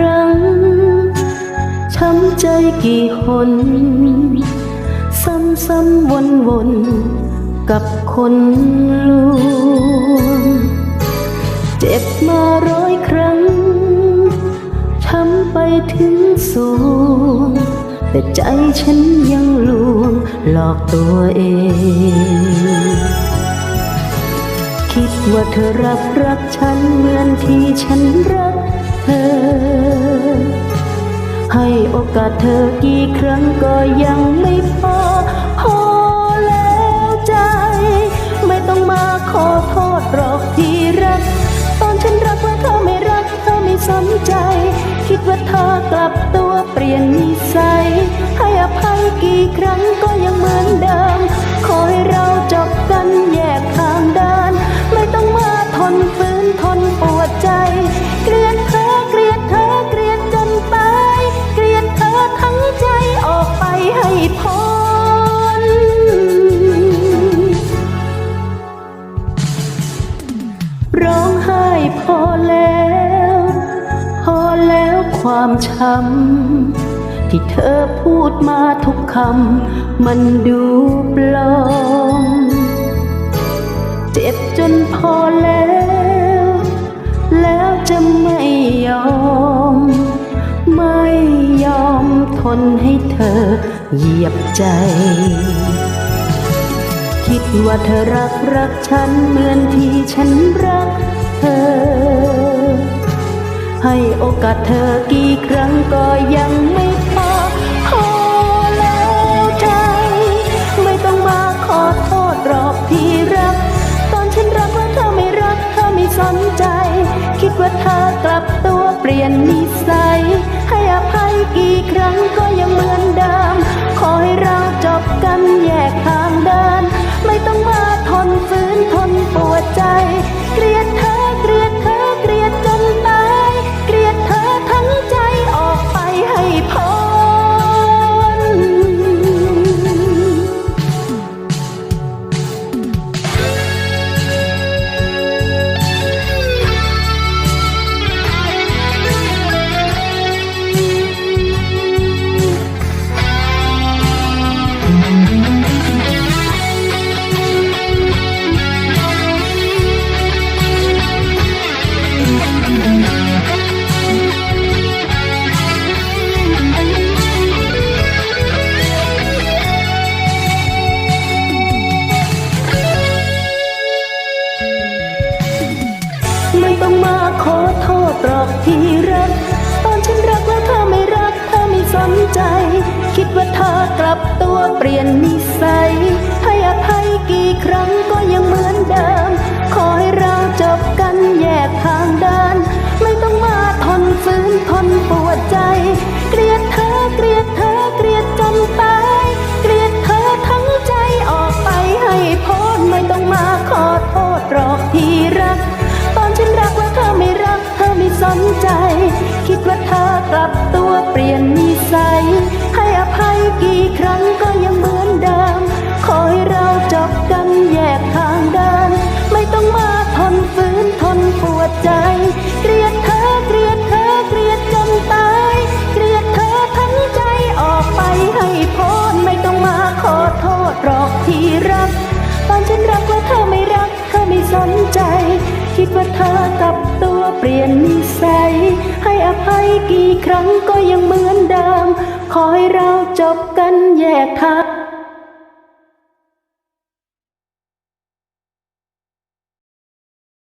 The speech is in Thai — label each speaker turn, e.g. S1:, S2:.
S1: รังช้ำใจกี่หน ซ้ำๆวนๆ กับคนลวง เจ็บมาร้อยครั้ง ช้ำไปถึงสวงแต่ใจฉันยังลวง หลอกตัวเองคิดว่าเธอรักรักฉันเหมือนที่ฉันรัก เธอ ให้โอกาสเธอกี่ครั้งก็ยังไม่พอพอแล้วใจ ไม่ต้องมาขอโทษหรอกที่รัก ตอนฉันรักว่าเธอไม่รักเธอไม่สนใจ คิดว่าเธอกลับตัวเปลี่ยนนิสัยให้อภัยกี่ครั้งก็ยังเหมือน ความช้ำ ที่เธอพูดมาทุกคำ มันดูปลอม เจ็บจนพอแล้ว แล้วจะไม่ยอม ไม่ยอมทนให้เธอเหยียบใจ คิดว่าเธอรักรักฉันเหมือนที่ฉันรักเธอ ให้โอกาสเธอกี่ครั้งก็ยังไม่พอพอแล้วใจไม่ต้องมาขอโทษหรอกที่รัก ตอนฉันรักว่าเธอไม่รัก เธอไม่สนใจ คิดว่าเธอกลับตัวเปลี่ยนนิสัย ให้อภัยกี่ครั้งก็ยังเหมือนเดิม ขอให้เราจบกันแยกทางเดิน ไม่ต้องมาทนฝืนทนปวดใจเกลียับตัวเปลี่ยนนิสัย ให้อภัยกี่ครั้งก็ยังเหมือนเดิม ขอให้เราจบกันแยกทางเดิน ไม่ต้องมาทนฝืนทนปวดใจ เกลียดเธอเกลียดเธอเกลียดจนตาย เกลียดเธอทั้งใจออกไปให้พ้นไม่ต้องมาขอโทษหรอกที่รัก ตอนฉันรักแล้วเธอไม่รัก เธอไม่สนใจ คิดว่าเธอกลับตัว ดใจ เกลียดเธอเกลียดเธอเกลียดจนตาย เกลียดเธอทั้งใจออกไปให้พ้นไม่ต้องมาขอโทษหรอกที่รัก ตอนฉันรักแล้วเธอไม่รัก เธอไม่สนใจ คิดว่าเธอกับตัวเปลี่ยนนิสัย ให้อภัยกี่ครั้งก็ยังเหมือนเดิม ขอให้เราจบกันแยกทาง